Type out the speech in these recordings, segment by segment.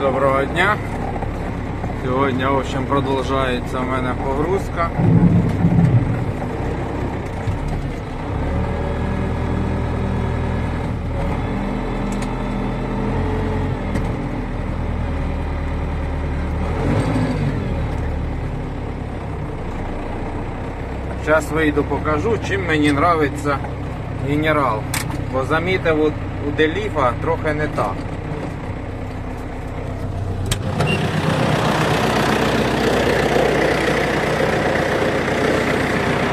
Доброго дня. Сьогодні, в общем, продовжується в мене погрузка. Зараз вийду покажу, чим мені подобається генерал. Бо замітив у, у Деліфа трохи не так.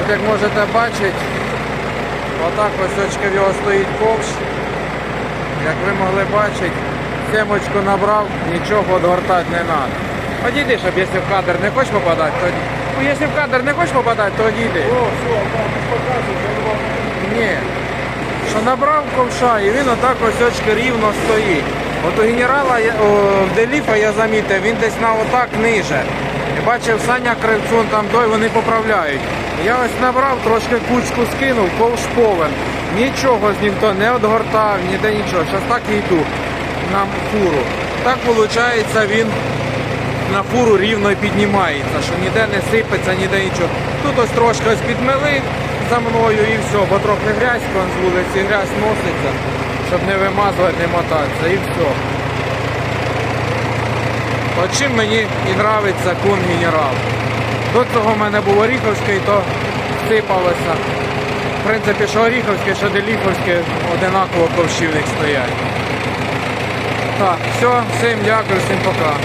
От як можете бачити, отак ось в його стоїть ковш. Як ви могли бачити, семочку набрав, нічого відгортати не треба. Одійди, щоб якщо в кадр не хочеш попадати, то ну, якщо в кадр не хочеш попадати, то одійди. Ні. Що набрав ковша і він отак ось очки рівно стоїть. От у генерала о, в Деліфа я замітив, він десь на отак ниже. Я бачив Саня Кривцун там той, вони поправляють. Я ось набрав, трошки кучку скинув, ковш повен. Нічого з ним то не одгортав, ніде нічого. Зараз так і йду на фуру. Так виходить, він на фуру рівно піднімається, що ніде не сипеться, ніде нічого. Тут ось трошки ось підмели за мною і все, бо трохи грязь вон з вулиці, грязь носиться, щоб не вимазувати, не мотатися і все. От чим мені і нравиться кун генерал. До цього в мене був Оріховський, то сипалося. В принципі, що Оріховське, що Деліховське, одинаково ковшівник стоять. Так, все, всім дякую, всім пока.